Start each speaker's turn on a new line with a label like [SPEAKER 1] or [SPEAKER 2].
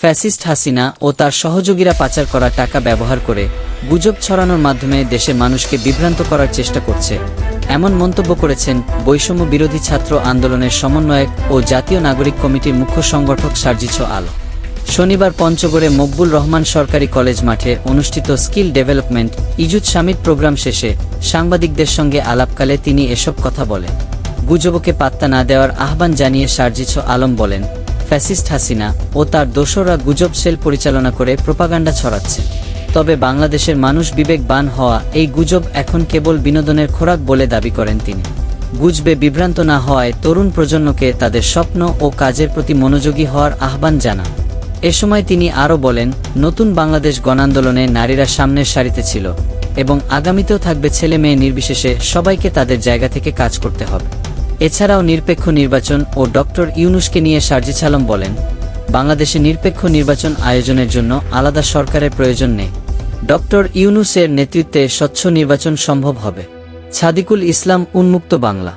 [SPEAKER 1] Fascist Hasina ও তার সহযোগীরা পাচার করা টাকা ব্যবহার করে গুজব ছড়ানোর মাধ্যমে দেশের মানুষকে বিভ্রান্ত করার চেষ্টা করছে। এমন মন্তব্য করেছেন বৈষম্য বিরোধী ছাত্র আন্দোলনের সমন্বয়ক ও জাতীয় নাগরিক কমিটির মুখ্য সংগঠক সার্জিছ আলো। শনিবার পঞ্চগড়ে মকবুল রহমান সরকারি কলেজ মাঠে অনুষ্ঠিত স্কিল ডেভেলপমেন্ট ইজুত সামিট প্রোগ্রাম শেষে সাংবাদিকদের সঙ্গে আলাপকালে তিনি এসব কথা বলেন। গুজবকে পাত্তা না দেওয়ার আহ্বান জানিয়ে সার্জিছ আলম বলেন ফ্যাসিস্ট হাসিনা ও তার দোসররা গুজব সেল পরিচালনা করে প্রোপাগান্ডা ছড়াচ্ছে। তবে বাংলাদেশের মানুষ বিবেকবান হওয়া এই গুজব এখন কেবল বিনোদনের খোরাক বলে দাবি করেন তিনি। গুজবে বিভ্রান্ত না হওয়ায় তরুণ প্রজন্মকে তাদের স্বপ্ন ও কাজের প্রতি মনোযোগী হওয়ার আহ্বান জানান। এ সময় তিনি আরও বলেন, নতুন বাংলাদেশ গণান্দোলনে নারীরা সামনের সারিতে ছিল এবং আগামীতেও থাকবে ছেলে মেয়ে নির্বিশেষে সবাইকে তাদের জায়গা থেকে কাজ করতে হবে। এছাড়াও নিরপেক্ষ নির্বাচন ও ডক্টর ইউনুসকে নিয়ে সার্জি আলম বলেন, বাংলাদেশে নিরপেক্ষ নির্বাচন আয়োজনের জন্য আলাদা সরকারের প্রয়োজন নেই। ডক্টর ইউনুসের নেতৃত্বে স্বচ্ছ নির্বাচন সম্ভব হবে। ছাদিকুল ইসলাম, উন্মুক্ত বাংলা।